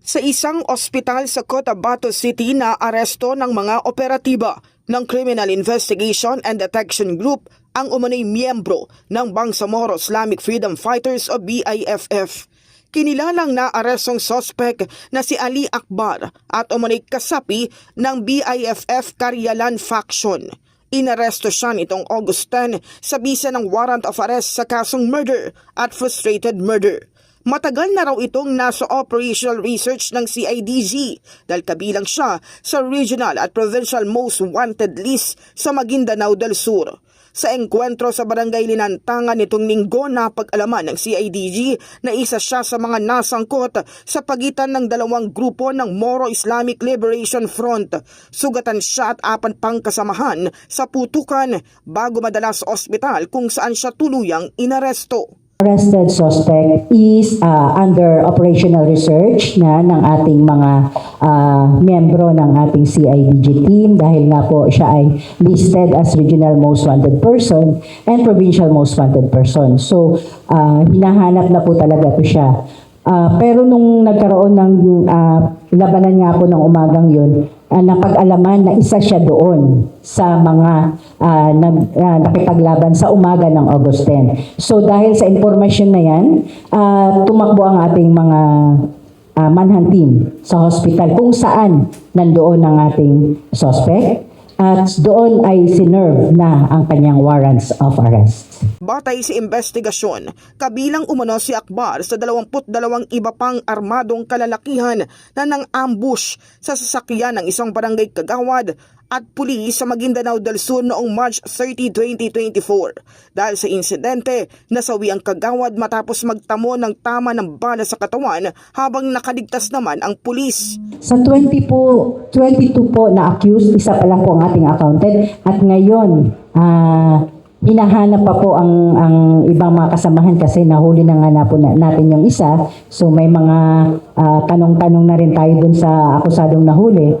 Sa isang ospital sa Cotabato City na aresto ng mga operatiba ng Criminal Investigation and Detection Group ang umano'y miyembro ng Bangsamoro Islamic Freedom Fighters o BIFF. Kinilalang na arestong sospek na si Ali Akbar at umano'y kasapi ng BIFF Karyalan Faction. Inaresto siya nitong August 10 sa bisa ng warrant of arrest sa kasong murder at frustrated murder. Matagal na raw itong nasa operational research ng CIDG dahil kabilang siya sa regional at provincial most wanted list sa Maguindanao del Sur. Sa engkwentro sa barangay Linantangan nitong linggo napag-alaman ng CIDG na isa siya sa mga nasangkot sa pagitan ng dalawang grupo ng Moro Islamic Liberation Front. Sugatan siya at apat pang kasamahan sa putukan bago madala sa ospital kung saan siya tuluyang inaresto. Arrested suspect is uh, under operational research na ng ating mga uh, miyembro ng ating CIDG team dahil nga po siya ay listed as regional most wanted person and provincial most wanted person. So, uh, hinahanap na po talaga po siya. Uh, pero nung nagkaroon ng uh, labanan nga po ng umagang yun, uh, napag-alaman na isa siya doon sa mga uh, nag, uh, nakipaglaban sa umaga ng August 10. So dahil sa informasyon na yan, uh, tumakbo ang ating mga uh, manhunt team sa hospital kung saan nandoon ang ating suspect at doon ay sinerve na ang kanyang warrants of arrest. Batay sa investigasyon, kabilang umano si Akbar sa 22 iba pang armadong kalalakihan na nang ambush sa sasakyan ng isang barangay kagawad at pulis sa Maguindanao del Sur noong March 30, 2024. Dahil sa insidente, nasawi ang kagawad matapos magtamo ng tama ng bala sa katawan habang nakaligtas naman ang pulis. Sa 20 po, 22 po na accused, isa pa lang po ang ating accounted at ngayon, ah hinahanap pa po ang ang ibang mga kasamahan kasi nahuli na nga na po na, natin yung isa. So may mga ah, tanong-tanong na rin tayo dun sa akusadong nahuli.